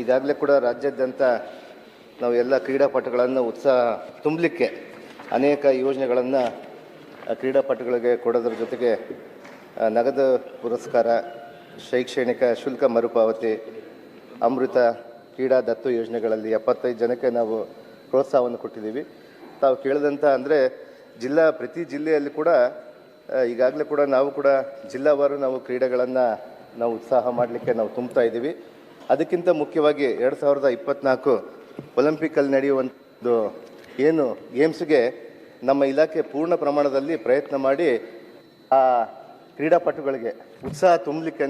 ಈಗಾಗಲೇ ಕೂಡ ರಾಜ್ಯಾದ್ಯಂತ ನಾವು ಎಲ್ಲ ಕ್ರೀಡಾಪಟುಗಳನ್ನು ಉತ್ಸಾಹ ತುಂಬಲಿಕ್ಕೆ ಅನೇಕ ಯೋಜನೆಗಳನ್ನು ಕ್ರೀಡಾಪಟುಗಳಿಗೆ ಕೊಡೋದ್ರ ಜೊತೆಗೆ ನಗದು ಪುರಸ್ಕಾರ, ಶೈಕ್ಷಣಿಕ ಶುಲ್ಕ ಮರುಪಾವತಿ, ಅಮೃತ ಕ್ರೀಡಾ ದತ್ತು ಯೋಜನೆಗಳಲ್ಲಿ ಎಪ್ಪತ್ತೈದು ಜನಕ್ಕೆ ನಾವು ಪ್ರೋತ್ಸಾಹವನ್ನು ಕೊಟ್ಟಿದ್ದೀವಿ. ತಾವು ಕೇಳಿದಂಥ ಅಂದರೆ ಜಿಲ್ಲಾ, ಪ್ರತಿ ಜಿಲ್ಲೆಯಲ್ಲಿ ಕೂಡ ಈಗಾಗಲೇ ಕೂಡ ನಾವು ಕೂಡ ಜಿಲ್ಲಾವಾರು ನಾವು ಕ್ರೀಡೆಗಳನ್ನು ನಾವು ಉತ್ಸಾಹ ಮಾಡಲಿಕ್ಕೆ ನಾವು ತುಂಬ್ತಾ ಇದ್ದೀವಿ. ಅದಕ್ಕಿಂತ ಮುಖ್ಯವಾಗಿ ಎರಡು ಸಾವಿರದ ಇಪ್ಪತ್ನಾಲ್ಕು ಒಲಿಂಪಿಕಲ್ಲಿ ನಡೆಯುವಂಥದ್ದು ಏನು ಗೇಮ್ಸ್ಗೆ ನಮ್ಮ ಇಲಾಖೆ ಪೂರ್ಣ ಪ್ರಮಾಣದಲ್ಲಿ ಪ್ರಯತ್ನ ಮಾಡಿ ಆ ಕ್ರೀಡಾಪಟುಗಳಿಗೆ ಉತ್ಸಾಹ ತುಂಬಲಿಕ್ಕೆ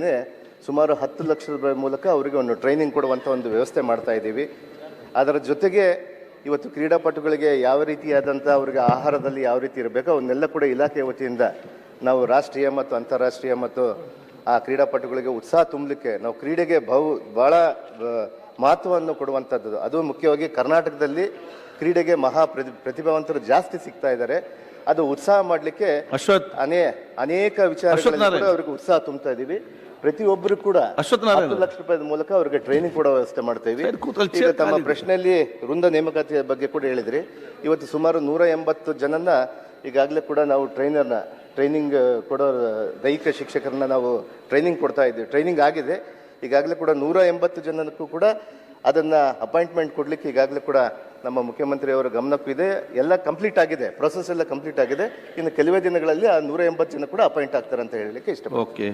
ಸುಮಾರು ಹತ್ತು ಲಕ್ಷ ರೂಪಾಯಿ ಮೂಲಕ ಅವರಿಗೆ ಒಂದು ಟ್ರೈನಿಂಗ್ ಕೊಡುವಂಥ ಒಂದು ವ್ಯವಸ್ಥೆ ಮಾಡ್ತಾ ಇದ್ದೀವಿ. ಅದರ ಜೊತೆಗೆ ಇವತ್ತು ಕ್ರೀಡಾಪಟುಗಳಿಗೆ ಯಾವ ರೀತಿಯಾದಂಥ ಅವರಿಗೆ ಆಹಾರದಲ್ಲಿ ಯಾವ ರೀತಿ ಇರಬೇಕೋ ಅವನ್ನೆಲ್ಲ ಕೂಡ ಇಲಾಖೆ ವತಿಯಿಂದ ನಾವು ರಾಷ್ಟ್ರೀಯ ಮತ್ತು ಅಂತಾರಾಷ್ಟ್ರೀಯ ಮತ್ತು ಆ ಕ್ರೀಡಾಪಟುಗಳಿಗೆ ಉತ್ಸಾಹ ತುಂಬಲಿಕ್ಕೆ ನಾವು ಕ್ರೀಡೆಗೆ ಬಹು ಭಾಳ ಮಹತ್ವವನ್ನು ಕೊಡುವಂಥದ್ದು ಅದು ಮುಖ್ಯವಾಗಿ ಕರ್ನಾಟಕದಲ್ಲಿ ಕ್ರೀಡೆಗೆ ಮಹಾ ಪ್ರತಿ ಪ್ರತಿಭಾವಂತರು ಜಾಸ್ತಿ ಸಿಗ್ತಾ ಇದ್ದಾರೆ. ಅದು ಉತ್ಸಾಹ ಮಾಡಲಿಕ್ಕೆ ಅಶ್ವತ್ ಅನೇ ಅನೇಕ ವಿಚಾರಗಳಲ್ಲಿ ಅವ್ರಿಗೆ ಉತ್ಸಾಹ ತುಂಬ್ತಾ ಇದ್ದೀವಿ. ಪ್ರತಿಯೊಬ್ಬರು ಕೂಡ. ಹತ್ತು ಲಕ್ಷ ರೂಪಾಯಿ ಮೂಲಕ ಅವರಿಗೆ ಟ್ರೈನಿಂಗ್ ಕೊಡೋ ವ್ಯವಸ್ಥೆ ಮಾಡ್ತೇವೆ ಈಗ ತಮ್ಮ. ಪ್ರಶ್ನೆಯಲ್ಲಿ ವೃಂದ ನೇಮಕಾತಿಯ ಬಗ್ಗೆ ಕೂಡ ಹೇಳಿದ್ರಿ. ಇವತ್ತು ಸುಮಾರು ನೂರ ಎಂಬತ್ತು ಜನನ್ನ ಈಗಾಗಲೇ ಕೂಡ ನಾವು ಟ್ರೈನರ್ನ ಟ್ರೈನಿಂಗ್ ಕೊಡೋ ದೈಹಿಕ ಶಿಕ್ಷಕರನ್ನ ನಾವು ಟ್ರೈನಿಂಗ್ ಕೊಡ್ತಾ ಇದ್ದೀವಿ. ಟ್ರೈನಿಂಗ್ ಆಗಿದೆ. ಈಗಾಗಲೇ ಕೂಡ ನೂರ ಎಂಬತ್ತು ಜನಕ್ಕೂ ಕೂಡ ಅದನ್ನ ಅಪಾಯಿಂಟ್ಮೆಂಟ್ ಕೊಡಲಿಕ್ಕೆ ಈಗಾಗಲೇ ಕೂಡ ನಮ್ಮ ಮುಖ್ಯಮಂತ್ರಿಯವರ ಗಮನಕ್ಕೂ ಇದೆ. ಎಲ್ಲ ಕಂಪ್ಲೀಟ್ ಆಗಿದೆ. ಪ್ರೊಸೆಸ್ ಎಲ್ಲ ಕಂಪ್ಲೀಟ್ ಆಗಿದೆ. ಇನ್ನು ಕೆಲವೇ ದಿನಗಳಲ್ಲಿ ಆ ನೂರ ಎಂಬತ್ತು ಜನ ಕೂಡ ಅಪಾಯಿಂಟ್ ಆಗ್ತಾರೆ ಅಂತ ಹೇಳಲಿಕ್ಕೆ ಇಷ್ಟ ಓಕೆ